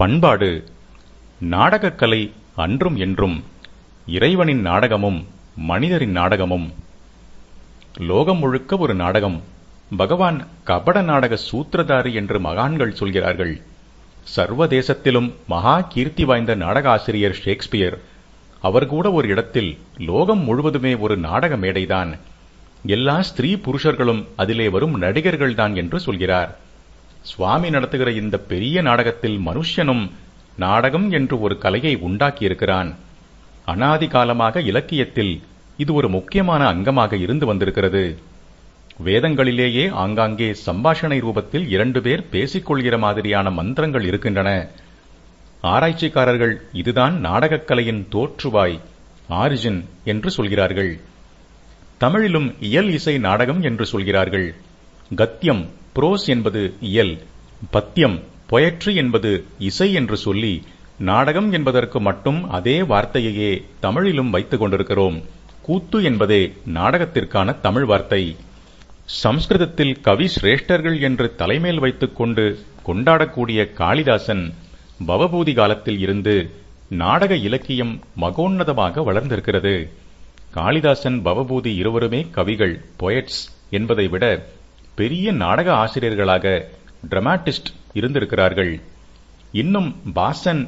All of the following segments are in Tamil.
பண்பாடு நாடகக்கலை அன்றும் என்றும் இறைவனின் நாடகமும் மனிதரின் நாடகமும். லோகம் முழுக்க ஒரு நாடகம். பகவான் கபட நாடக சூத்திரதாரி என்று மகான்கள் சொல்கிறார்கள். சர்வதேசத்திலும் மகா கீர்த்தி வாய்ந்த நாடக ஆசிரியர் ஷேக்ஸ்பியர். அவர் கூட ஒரு இடத்தில் லோகம் முழுவதுமே ஒரு நாடக மேடைதான். எல்லா ஸ்திரீ புருஷர்களும் அதிலே வரும் நடிகர்கள்தான் என்று சொல்கிறார். சுவாமி நடத்துகிற இந்த பெரிய நாடகத்தில் மனுஷனும் நாடகம் என்று ஒரு கலையை உண்டாக்கியிருக்கிறான். அனாதி காலமாக இலக்கியத்தில் இது ஒரு முக்கியமான அங்கமாக இருந்து வந்திருக்கிறது. வேதங்களிலேயே ஆங்காங்கே சம்பாஷணை ரூபத்தில் இரண்டு பேர் பேசிக்கொள்கிற மாதிரியான மந்திரங்கள் இருக்கின்றன. ஆராய்ச்சிக்காரர்கள் இதுதான் நாடகக்கலையின் தோற்றுவாய் ஆரிஜின் என்று சொல்கிறார்கள். தமிழிலும் இயல் இசை நாடகம் என்று சொல்கிறார்கள். கத்தியம் புரோஸ் என்பது இயல் பத்தியம் பொயட்ரி என்பது இசை என்று சொல்லி நாடகம் என்பதற்கு மட்டும் அதே வார்த்தையையே தமிழிலும் வைத்துக் கொண்டிருக்கிறோம். கூத்து என்பதே நாடகத்திற்கான தமிழ் வார்த்தை. சம்ஸ்கிருதத்தில் கவி சிரேஷ்டர்கள் என்று தலைமேல் வைத்துக் கொண்டு கொண்டாடக்கூடிய காளிதாசன் பவபூதி காலத்தில் இருந்து நாடக இலக்கியம் மகோன்னதமாக வளர்ந்திருக்கிறது. காளிதாசன் பவபூதி இருவருமே கவிகள் பொயட்ஸ் என்பதை விட பெரிய நாடக ஆசிரியர்களாக டிராமாட்டிஸ்ட் இருந்திருக்கிறார்கள். இன்னும் பாசன்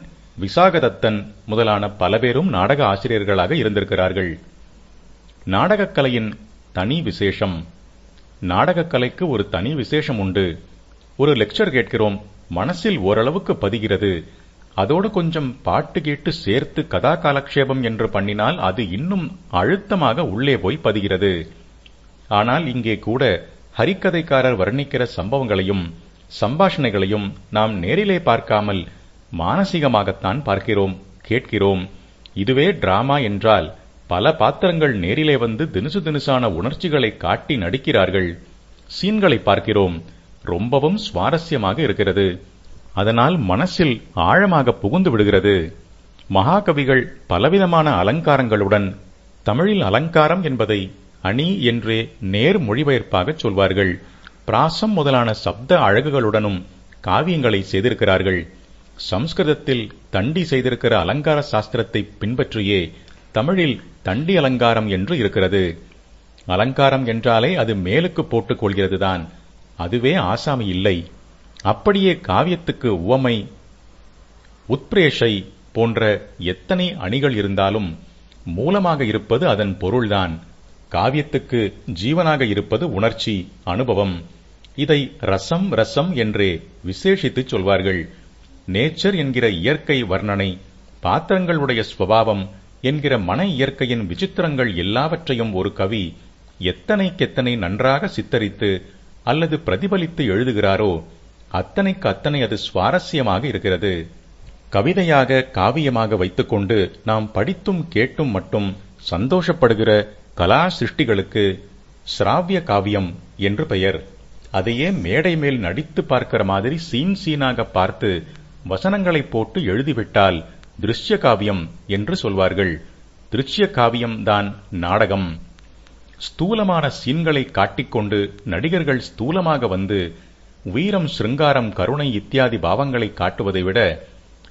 விசாகதத்தன் முதலான பல பேரும் நாடக ஆசிரியர்களாக இருந்திருக்கிறார்கள். நாடகக்கலையின் தனி விசேஷம். நாடகக்கலைக்கு ஒரு தனி விசேஷம் உண்டு. ஒரு லெக்சர் கேட்கிறோம் மனசில் ஓரளவுக்கு பதிகிறது. அதோடு கொஞ்சம் பாட்டு கேட்டு சேர்த்து கதா காலக்ஷேபம் என்று பண்ணினால் அது இன்னும் அழுத்தமாக உள்ளே போய் பதிகிறது. ஆனால் இங்கே கூட ஹரிக்கதைக்காரர் வர்ணிக்கிற சம்பவங்களையும் சம்பாஷணைகளையும் நாம் நேரிலே பார்க்காமல் மானசீகமாகத்தான் பார்க்கிறோம் கேட்கிறோம். இதுவே டிராமா என்றால் பல பாத்திரங்கள் நேரிலே வந்து தினுசு தினுசான உணர்ச்சிகளை காட்டி நடிக்கிறார்கள். சீன்களை பார்க்கிறோம். ரொம்பவும் சுவாரஸ்யமாக இருக்கிறது. அதனால் மனசில் ஆழமாக புகுந்து விடுகிறது. மகாகவிகள் பலவிதமான அலங்காரங்களுடன் தமிழில் அலங்காரம் என்பதை அணி என்றே நேர் மொழிபெயர்ப்பாகச் சொல்வார்கள். பிராசம் முதலான சப்த அழகுகளுடனும் காவியங்களை செய்திருக்கிறார்கள். சம்ஸ்கிருதத்தில் தண்டி செய்திருக்கிற அலங்கார சாஸ்திரத்தை பின்பற்றியே தமிழில் தண்டி அலங்காரம் என்று இருக்கிறது. அலங்காரம் என்றாலே அது மேலுக்கு போட்டுக் கொள்கிறதுதான். அதுவே ஆசாமி இல்லை. அப்படியே காவியத்துக்கு உவமை உத்பிரேஷை போன்ற எத்தனை அணிகள் இருந்தாலும் மூலமாக இருப்பது அதன் பொருள்தான். காவியத்துக்கு ஜீவனாக இருப்பது உணர்ச்சி அனுபவம். இதை ரசம் ரசம் என்றே விசேஷித்துச் சொல்வார்கள். நேச்சர் என்கிற இயற்கை வர்ணனை பாத்திரங்களுடைய ஸ்வபாவம் என்கிற மன இயற்கையின் விசித்திரங்கள் எல்லாவற்றையும் ஒரு கவி எத்தனைக்கெத்தனை நன்றாக சித்தரித்து அல்லது பிரதிபலித்து எழுதுகிறாரோ அத்தனைக்கு அத்தனை அது சுவாரஸ்யமாக இருக்கிறது. கவிதையாக காவியமாக வைத்துக்கொண்டு நாம் படித்தும் கேட்டும் மட்டும் சந்தோஷப்படுகிற கலா சிருஷ்டிகளுக்கு சிராவிய காவியம் என்று பெயர். அதையே மேடை மேல் நடித்து பார்க்கிற மாதிரி சீன் சீனாக பார்த்து வசனங்களை போட்டு எழுதிவிட்டால் திருஷ்ய காவியம் என்று சொல்வார்கள். திருஷ்ய காவியம் தான் நாடகம். ஸ்தூலமான சீன்களை காட்டிக்கொண்டு நடிகர்கள் ஸ்தூலமாக வந்து வீரம் சிருங்காரம் கருணை இத்தியாதி பாவங்களை காட்டுவதை விட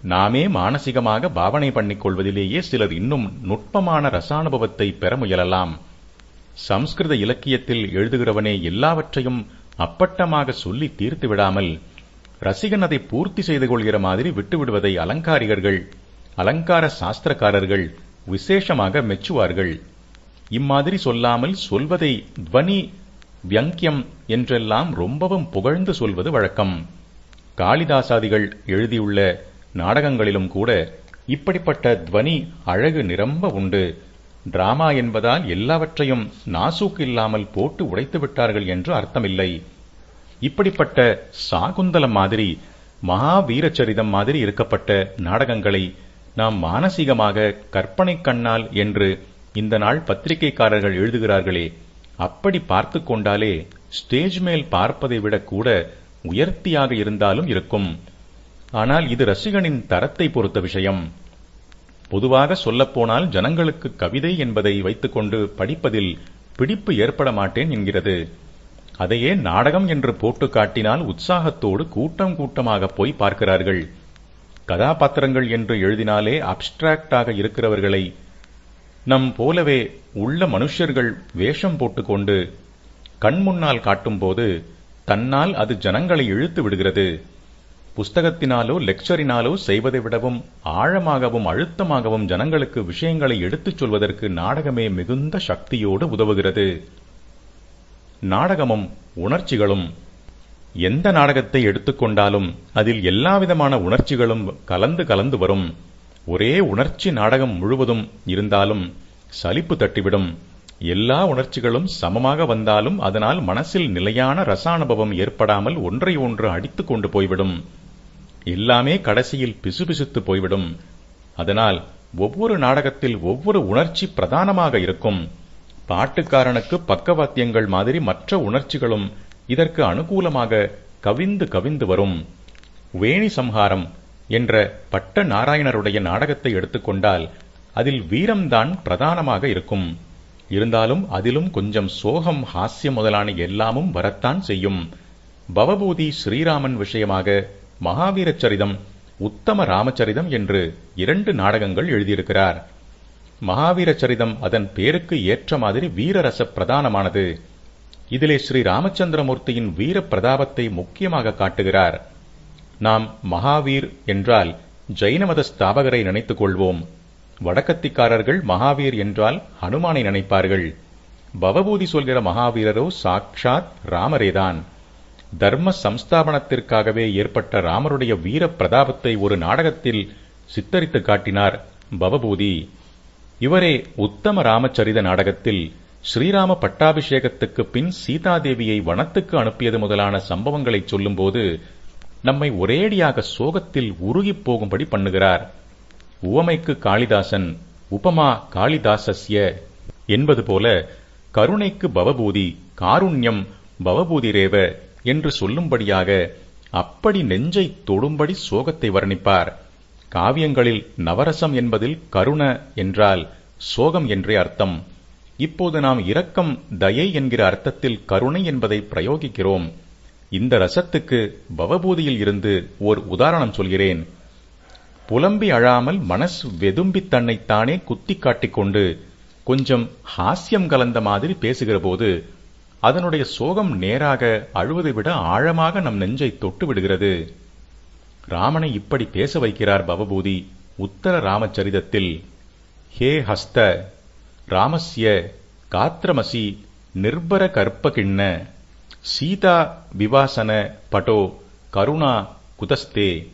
நாமே மானசிகமாக பாவனை பண்ணிக் கொள்வதிலேயே சிலர் இன்னும் நுட்பமான ரசானுபவத்தை பெற முயலலாம். சம்ஸ்கிருத இலக்கியத்தில் எழுதுகிறவனே எல்லாவற்றையும் அப்பட்டமாக சொல்லி தீர்த்து விடாமல் ரசிகன் அதை பூர்த்தி செய்து கொள்கிற மாதிரி விட்டுவிடுவதை அலங்காரிகர்கள் அலங்கார சாஸ்திரக்காரர்கள் விசேஷமாக மெச்சுவார்கள். இம்மாதிரி சொல்லாமல் சொல்வதை துவனி வியங்கியம் என்றெல்லாம் ரொம்பவும் புகழ்ந்து சொல்வது வழக்கம். காளிதாசாதிகள் எழுதியுள்ள நாடகங்களிலும் கூட இப்படிப்பட்ட துவனி அழகு நிரம்ப உண்டு. டிராமா என்பதால் எல்லாவற்றையும் நாசூக்கு இல்லாமல் போட்டு உடைத்து விட்டார்கள் என்று அர்த்தமில்லை. இப்படிப்பட்ட சாகுந்தலம் மாதிரி மகாவீரச்சரிதம் மாதிரி இருக்கப்பட்ட நாடகங்களை நாம் மானசீகமாக கற்பனை கண்ணால் என்று இந்த நாள் பத்திரிகைக்காரர்கள் எழுதுகிறார்களே அப்படி பார்த்து கொண்டாலே ஸ்டேஜ் மேல் பார்ப்பதை விட கூட உயர்த்தியாக இருந்தாலும் இருக்கும். ஆனால் இது ரசிகனின் தரத்தை பொறுத்த விஷயம். பொதுவாக சொல்லப்போனால் ஜனங்களுக்கு கவிதை என்பதை வைத்துக்கொண்டு படிப்பதில் பிடிப்பு ஏற்பட மாட்டேன் என்கிறது. அதையே நாடகம் என்று போட்டு காட்டினால் உற்சாகத்தோடு கூட்டம் கூட்டமாக போய் பார்க்கிறார்கள். கதாபாத்திரங்கள் என்று எழுதினாலே அப்டிராக்டாக இருக்கிறவர்களை நம் போலவே உள்ள மனுஷர்கள் வேஷம் போட்டுக்கொண்டு கண் முன்னால் காட்டும்போது தன்னால் அது ஜனங்களை இழுத்து விடுகிறது. புஸ்தகத்தினாலோ லெக்சரினாலோ செய்வதை விடவும் ஆழமாகவும் அழுத்தமாகவும் ஜனங்களுக்கு விஷயங்களை எடுத்துச் சொல்வதற்கு நாடகமே மிகுந்த சக்தியோடு உதவுகிறது. நாடகமும் உணர்ச்சிகளும் எந்த நாடகத்தை எடுத்துக்கொண்டாலும் அதில் எல்லாவிதமான உணர்ச்சிகளும் கலந்து கலந்து வரும். ஒரே உணர்ச்சி நாடகம் முழுவதும் இருந்தாலும் சலிப்பு தட்டிவிடும். எல்லா உணர்ச்சிகளும் சமமாக வந்தாலும் அதனால் மனசில் நிலையான ரசானுபவம் ஏற்படாமல் ஒன்றை ஒன்று அடித்துக் கொண்டு போய்விடும். எல்லாமே கடைசியில் பிசுபிசுத்து போய்விடும். அதனால் ஒவ்வொரு நாடகத்தில் ஒவ்வொரு உணர்ச்சி பிரதானமாக இருக்கும். பாட்டுக்காரனுக்கு பக்கவாத்தியங்கள் மாதிரி மற்ற உணர்ச்சிகளும் இதற்கு அனுகூலமாக கவிந்து கவிந்து வரும். வேணி சம்ஹாரம் என்ற பட்ட நாராயணருடைய நாடகத்தை எடுத்துக்கொண்டால் அதில் வீரம்தான் பிரதானமாக இருக்கும். இருந்தாலும் அதிலும் கொஞ்சம் சோகம் ஹாஸ்யம் முதலான எல்லாமும் வரத்தான் செய்யும். பவபூதி ஸ்ரீராமன் விஷயமாக மகாவீர சரிதம் உத்தம ராமச்சரிதம் என்று இரண்டு நாடகங்கள் எழுதியிருக்கிறார். மகாவீர சரிதம் அதன் பேருக்கு ஏற்ற மாதிரி வீரரச பிரதானமானது. இதிலே ஸ்ரீ ராமச்சந்திரமூர்த்தியின் வீர பிரதாபத்தை முக்கியமாக காட்டுகிறார். நாம் மகாவீர் என்றால் ஜைன மத ஸ்தாபகரை நினைத்துக் கொள்வோம். வடக்கத்திக்காரர்கள் மகாவீர் என்றால் ஹனுமானை நினைப்பார்கள். பவபூதி சொல்கிற மகாவீரரோ சாக்ஷாத் ராமரேதான். தர்ம சம்ஸ்தாபனத்திற்காகவே ஏற்பட்ட ராமருடைய வீர பிரதாபத்தை ஒரு நாடகத்தில் சித்தரித்து காட்டினார் பவபூதி. இவரே உத்தம ராமச்சரித நாடகத்தில் ஸ்ரீராம பட்டாபிஷேகத்துக்கு பின் சீதாதேவியை வனத்துக்கு அனுப்பியது முதலான சம்பவங்களை சொல்லும்போது நம்மை ஒரேடியாக சோகத்தில் உருகிப் போகும்படி பண்ணுகிறார். உவமைக்கு காளிதாசன் உபமா காளிதாசஸ்ய என்பது போல கருணைக்கு பவபூதி காருண்யம் பவபூதிரேவ என்று சொல்லும்படியாக அப்படி நெஞ்சை தொடும்படி சோகத்தை வர்ணிப்பார். காவியங்களில் நவரசம் என்பதில் கருண என்றால் சோகம் என்றே அர்த்தம். இப்போது நாம் இரக்கம் தயை என்கிற அர்த்தத்தில் கருணை என்பதை பிரயோகிக்கிறோம். இந்த ரசத்துக்கு பவபூதியில் இருந்து ஓர் உதாரணம் சொல்கிறேன். புலம்பி அழாமல் மனசு வெதும்பி தன்னைத்தானே குத்தி காட்டிக்கொண்டு கொஞ்சம் ஹாஸ்யம் கலந்த மாதிரி பேசுகிற போது அதனுடைய சோகம் நேராக அழுவதை விட ஆழமாக நம் நெஞ்சை தொட்டு விடுகிறது. ராமனை இப்படி பேச வைக்கிறார் பவபூதி. உத்தர ராமச்சரிதத்தில் ஹே ஹஸ்த ராமஸ்ய காத்திரமசி நிர்பர கற்பகிண்ண சீதா விவாசன பட்டோ கருணா குதஸ்தே.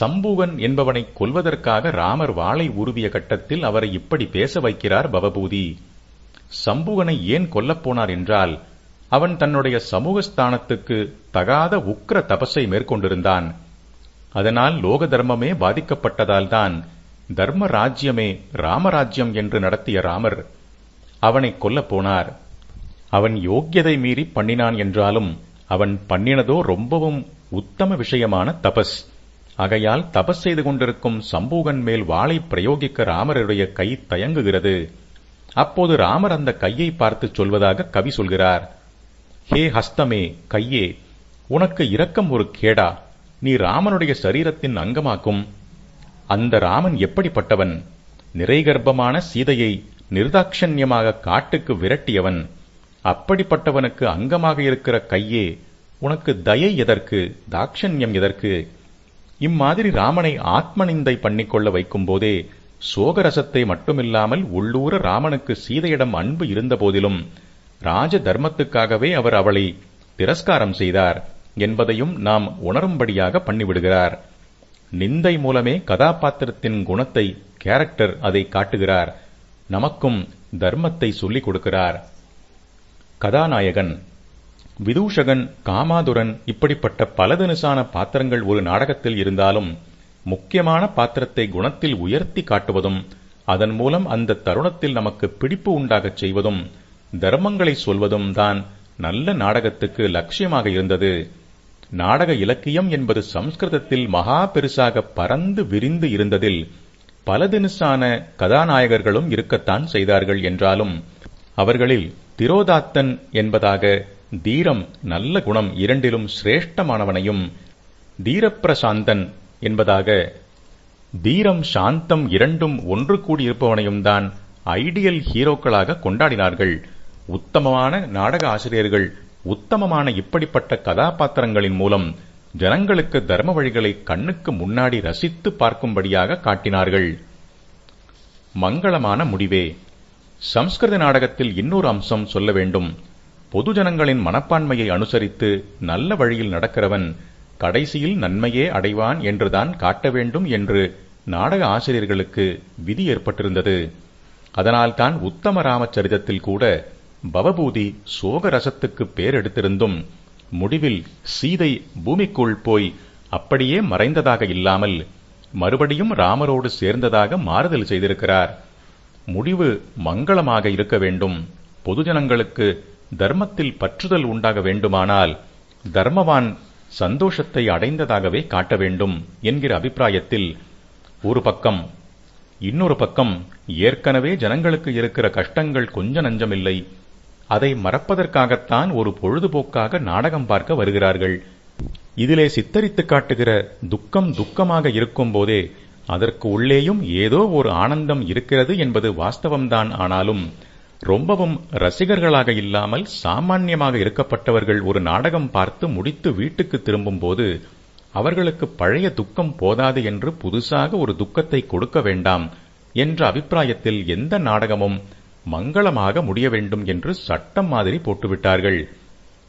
சம்புவன் என்பவனை கொல்வதற்காக ராமர் வாளை உருவிய கட்டத்தில் அவரை இப்படி பேச வைக்கிறார் பவபூதி. சம்புவனை ஏன் கொல்லப்போனார் என்றால் அவன் தன்னுடைய சமூக ஸ்தானத்துக்கு தகாத உக்கிர தபஸை மேற்கொண்டிருந்தான். அதனால் லோக தர்மமே பாதிக்கப்பட்டதால்தான் தர்ம ராஜ்யமே ராமராஜ்யம் என்று நடத்திய ராமர் அவனை கொல்லப் போனார். அவன் யோக்கியதை மீறி பண்ணினான் என்றாலும் அவன் பண்ணினதோ ரொம்பவும் உத்தம விஷயமான தபஸ். ஆகையால் தபஸ் செய்து கொண்டிருக்கும் சம்பூகன் மேல் வாளை பிரயோகிக்க ராமருடைய கை தயங்குகிறது. அப்போது ராமர் அந்த கையை பார்த்து சொல்வதாக கவி சொல்கிறார். ஹே ஹஸ்தமே கையே உனக்கு இரக்கம் ஒரு கேடா. நீ ராமனுடைய சரீரத்தின் அங்கமாக்கும். அந்த ராமன் எப்படிப்பட்டவன்? நிறைகர்ப்பமான சீதையை நிர்தாட்சண்யமாக காட்டுக்கு விரட்டியவன். அப்படிப்பட்டவனுக்கு அங்கமாக இருக்கிற கையே உனக்கு தயை எதற்கு தாட்சண்யம் எதற்கு? இம்மாதிரி ராமனை ஆத்மநிந்தை பண்ணிக்கொள்ள வைக்கும் போதே சோகரசத்தை மட்டுமில்லாமல் உள்ளூர ராமனுக்கு சீதையிடம் அன்பு இருந்த போதிலும் ராஜ தர்மத்துக்காகவே அவர் அவளை திரஸ்காரம் செய்தார் என்பதையும் நாம் உணரும்படியாக பண்ணிவிடுகிறார். நிந்தை மூலமே கதாபாத்திரத்தின் குணத்தை கேரக்டர் அதை காட்டுகிறார். நமக்கும் தர்மத்தை சொல்லிக் கொடுக்கிறார். கதாநாயகன். விதூஷகன் காமாதுரன் இப்படிப்பட்ட பலதனுசான பாத்திரங்கள் ஒரு நாடகத்தில் இருந்தாலும் முக்கியமான பாத்திரத்தை குணத்தில் உயர்த்தி காட்டுவதும் அதன் மூலம் அந்த தருணத்தில் நமக்கு பிடிப்பு உண்டாகச் செய்வதும் தர்மங்களை சொல்வதும் தான் நல்ல நாடகத்துக்கு லட்சியமாக இருந்தது. நாடக இலக்கியம் என்பது சம்ஸ்கிருதத்தில் மகா பெருசாக பறந்து விரிந்து இருந்ததில் பல தினசான கதாநாயகர்களும் இருக்கத்தான் செய்தார்கள் என்றாலும் அவர்களில் திரோதாத்தன் என்பதாக தீரம் நல்ல குணம் இரண்டிலும் சிரேஷ்டமானவனையும் தீரப்பிரசாந்தன் என்பதாக தீரம் சாந்தம் இரண்டும் ஒன்று கூடியிருப்பவனையும் தான் ஐடியல் ஹீரோக்களாக கொண்டாடினார்கள். உத்தமமான நாடக ஆசிரியர்கள் உத்தமமான இப்படிப்பட்ட கதாபாத்திரங்களின் மூலம் ஜனங்களுக்கு தர்ம வழிகளை கண்ணுக்கு முன்னாடி ரசித்து பார்க்கும்படியாக காட்டினார்கள். மங்களமான முடிவே. சம்ஸ்கிருத நாடகத்தில் இன்னொரு அம்சம் சொல்ல வேண்டும். பொதுஜனங்களின் மனப்பான்மையை அனுசரித்து நல்ல வழியில் நடக்கிறவன் கடைசியில் நன்மையே அடைவான் என்றுதான் காட்ட வேண்டும் என்று நாடக ஆசிரியர்களுக்கு விதி ஏற்பட்டிருந்தது. அதனால்தான் உத்தம ராமச்சரிதத்தில் கூட பவபூதி சோக ரசத்துக்கு பேர் எடுத்திருந்தும் முடிவில் சீதை பூமிக்குள் போய் அப்படியே மறைந்ததாக இல்லாமல் மறுபடியும் ராமரோடு சேர்ந்ததாக மாறுதல் செய்திருக்கிறார். முடிவு மங்களமாக இருக்க வேண்டும். பொதுஜனங்களுக்கு தர்மத்தில் பற்றுதல் உண்டாக வேண்டுமானால் தர்மவான் சந்தோஷத்தை அடைந்ததாகவே காட்ட வேண்டும் என்கிற அபிப்பிராயத்தில் ஒரு பக்கம் இன்னொரு பக்கம் ஏற்கனவே ஜனங்களுக்கு இருக்கிற கஷ்டங்கள் கொஞ்ச நஞ்சமில்லை. அதை மறப்பதற்காகத்தான் ஒரு பொழுதுபோக்காக நாடகம் பார்க்க வருகிறார்கள். இதிலே சித்தரித்து காட்டுகிற துக்கம் துக்கமாக இருக்கும்போதே அதற்கு உள்ளேயும் ஏதோ ஒரு ஆனந்தம் இருக்கிறது என்பது வாஸ்தவம்தான் ஆனாலும் ரொம்பவும் ரசிகர்களாக இல்லாமல் சாமான்யமாக இருக்கப்பட்டவர்கள் ஒரு நாடகம் பார்த்து முடித்து வீட்டுக்கு திரும்பும்போது அவர்களுக்கு பழைய துக்கம் போதாது என்று புதுசாக ஒரு துக்கத்தை கொடுக்க வேண்டாம் என்ற அபிப்பிராயத்தில் எந்த நாடகமும் மங்களமாக முடிய வேண்டும் என்று சட்டம் மாதிரி போட்டுவிட்டார்கள்.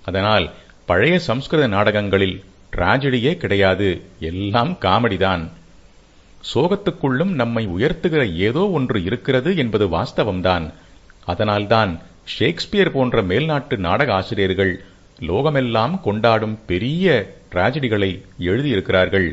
அதனால் பழைய சம்ஸ்கிருத நாடகங்களில் டிராஜடியே கிடையாது எல்லாம் காமெடிதான் சோகத்துக்குள்ளும் நம்மை உயர்த்துகிற ஏதோ ஒன்று இருக்கிறது என்பது வாஸ்தவம்தான். அதனால்தான் ஷேக்ஸ்பியர் போன்ற மேல்நாட்டு நாடக ஆசிரியர்கள் லோகமெல்லாம் கொண்டாடும் பெரிய டிராஜடிகளை எழுதியிருக்கிறார்கள்.